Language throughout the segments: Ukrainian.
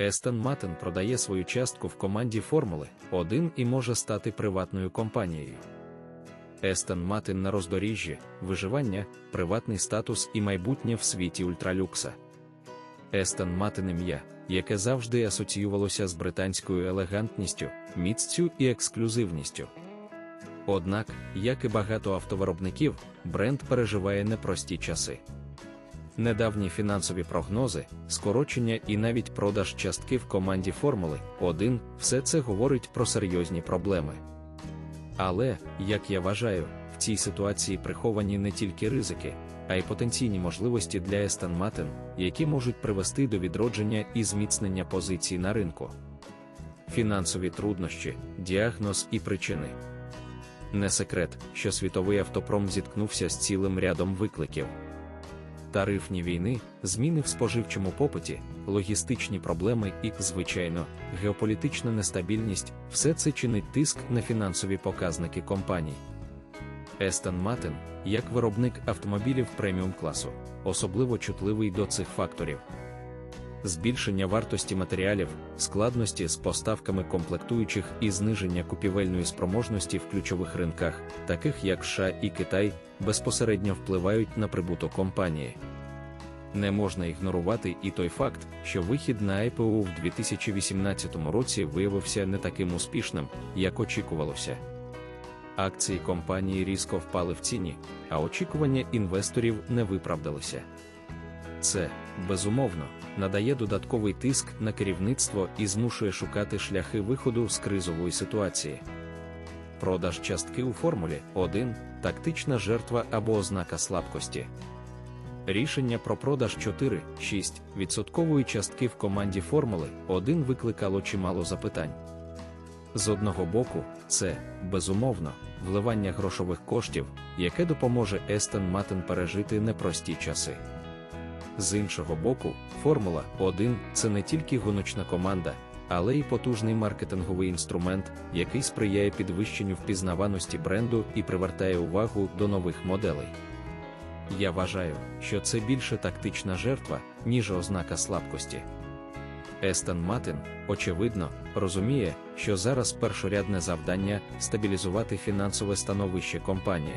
Естон Матен продає свою частку в команді Формули 1 і може стати приватною компанією. Естон Матен на роздоріжжі, виживання, приватний статус і майбутнє в світі ультралюкса. Естон Матен ім'я, яке завжди асоціювалося з британською елегантністю, міццю і ексклюзивністю. Однак, як і багато автовиробників, бренд переживає непрості часи. Недавні фінансові прогнози, скорочення і навіть продаж частки в команді Формули 1 все це говорить про серйозні проблеми. Але, як я вважаю, в цій ситуації приховані не тільки ризики, а й потенційні можливості для Естон Матен, які можуть привести до відродження і зміцнення позицій на ринку. Фінансові труднощі, діагноз і причини. Не секрет, що світовий автопром зіткнувся з цілим рядом викликів. Тарифні війни, зміни в споживчому попиті, логістичні проблеми і, звичайно, геополітична нестабільність все це чинить тиск на фінансові показники компаній. Естон Матен, як виробник автомобілів преміум класу, особливо чутливий до цих факторів. Збільшення вартості матеріалів, складності з поставками комплектуючих і зниження купівельної спроможності в ключових ринках, таких як США і Китай, безпосередньо впливають на прибуток компанії. Не можна ігнорувати і той факт, що вихід на IPO в 2018 році виявився не таким успішним, як очікувалося. Акції компанії різко впали в ціні, а очікування інвесторів не виправдалися. Це, безумовно, надає додатковий тиск на керівництво і змушує шукати шляхи виходу з кризової ситуації. Продаж частки у формулі 1 тактична жертва або ознака слабкості. Рішення про продаж 4-6 відсоткової частки в команді Формули 1 викликало чимало запитань. З одного боку, це, безумовно, вливання грошових коштів, яке допоможе Естон Матен пережити непрості часи. З іншого боку, Формула 1 це не тільки гоночна команда, але й потужний маркетинговий інструмент, який сприяє підвищенню впізнаваності бренду і привертає увагу до нових моделей. Я вважаю, що це більше тактична жертва, ніж ознака слабкості. Естон Матин, очевидно, розуміє, що зараз першорядне завдання стабілізувати фінансове становище компанії.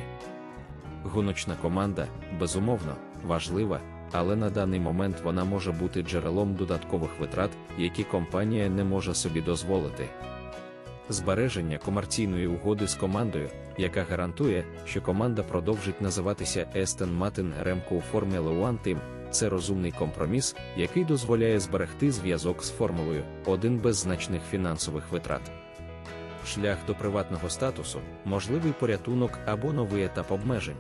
Гоночна команда, безумовно, важлива, але на даний момент вона може бути джерелом додаткових витрат, які компанія не може собі дозволити. Збереження комерційної угоди з командою, яка гарантує, що команда продовжить називатися Aston Martin Remco Formula One Team, це розумний компроміс, який дозволяє зберегти зв'язок з формулою, один без значних фінансових витрат. Шлях до приватного статусу, можливий порятунок або новий етап обмежень.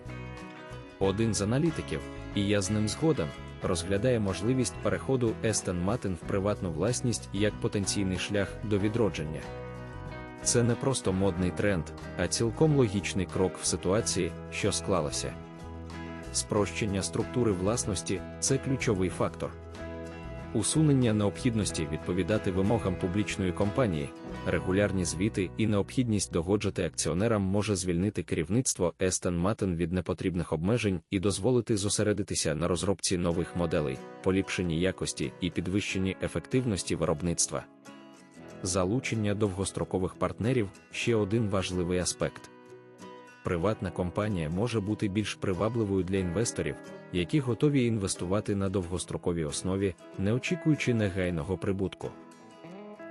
Один з аналітиків, і я з ним згоден, розглядає можливість переходу Естен Матен в приватну власність як потенційний шлях до відродження. Це не просто модний тренд, а цілком логічний крок в ситуації, що склалася. Спрощення структури власності це ключовий фактор. Усунення необхідності відповідати вимогам публічної компанії, регулярні звіти і необхідність догоджати акціонерам може звільнити керівництво Aston Martin від непотрібних обмежень і дозволити зосередитися на розробці нових моделей, поліпшенні якості і підвищенні ефективності виробництва. Залучення довгострокових партнерів ще один важливий аспект. Приватна компанія може бути більш привабливою для інвесторів, які готові інвестувати на довгостроковій основі, не очікуючи негайного прибутку.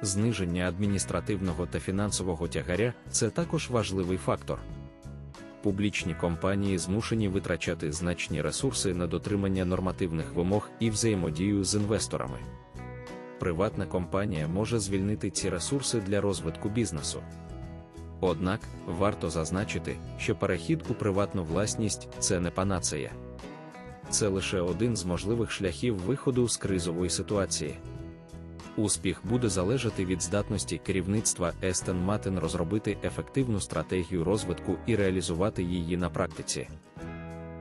Зниження адміністративного та фінансового тягаря це також важливий фактор. Публічні компанії змушені витрачати значні ресурси на дотримання нормативних вимог і взаємодію з інвесторами приватна компанія може звільнити ці ресурси для розвитку бізнесу. Однак варто зазначити, що перехід у приватну власність це не панацея. Це лише один з можливих шляхів виходу з кризової ситуації. Успіх буде залежати від здатності керівництва Естен Матен розробити ефективну стратегію розвитку і реалізувати її на практиці.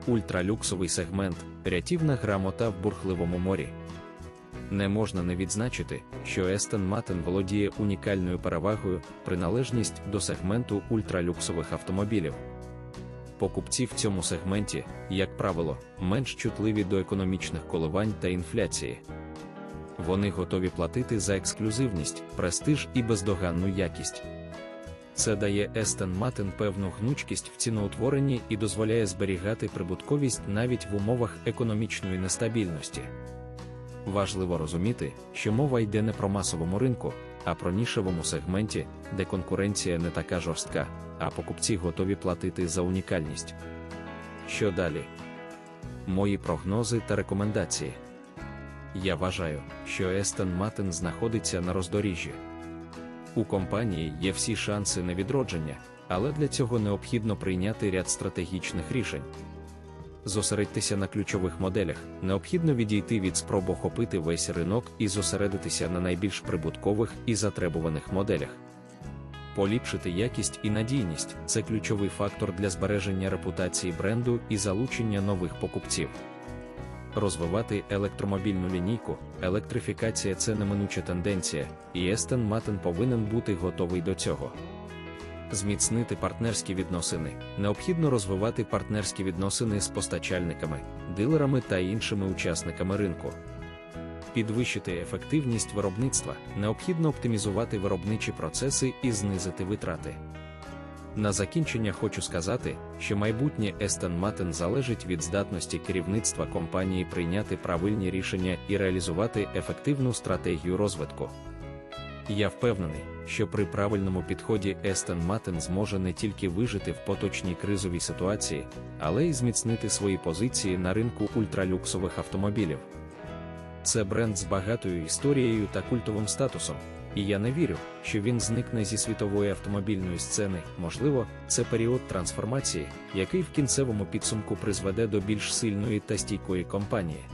Ультралюксовий сегмент рятівна грамота в бурхливому морі. Не можна не відзначити, що Естон Матен володіє унікальною перевагою приналежність до сегменту ультралюксових автомобілів. Покупці в цьому сегменті, як правило, менш чутливі до економічних коливань та інфляції. Вони готові платити за ексклюзивність, престиж і бездоганну якість. Це дає Aston Martin певну гнучкість в ціноутворенні і дозволяє зберігати прибутковість навіть в умовах економічної нестабільності. Важливо розуміти, що мова йде не про масовому ринку, а про нішевому сегменті, де конкуренція не така жорстка, а покупці готові платити за унікальність. Що далі? Мої прогнози та рекомендації. Я вважаю, що Aston Martin знаходиться на роздоріжжі. У компанії є всі шанси на відродження, але для цього необхідно прийняти ряд стратегічних рішень. Зосередьтеся на ключових моделях, необхідно відійти від спроб охопити весь ринок і зосередитися на найбільш прибуткових і затребуваних моделях. Поліпшити якість і надійність це ключовий фактор для збереження репутації бренду і залучення нових покупців. Розвивати електромобільну лінійку, електрифікація це неминуча тенденція, і Aston Martin повинен бути готовий до цього. Зміцнити партнерські відносини. Необхідно розвивати партнерські відносини з постачальниками, дилерами та іншими учасниками ринку. Підвищити ефективність виробництва. Необхідно оптимізувати виробничі процеси і знизити витрати. На закінчення хочу сказати, що майбутнє Aston Martin залежить від здатності керівництва компанії прийняти правильні рішення і реалізувати ефективну стратегію розвитку. Я впевнений, що при правильному підході Aston Martin зможе не тільки вижити в поточній кризовій ситуації, але й зміцнити свої позиції на ринку ультралюксових автомобілів. Це бренд з багатою історією та культовим статусом, і я не вірю, що він зникне зі світової автомобільної сцени. Можливо, це період трансформації, який в кінцевому підсумку призведе до більш сильної та стійкої компанії.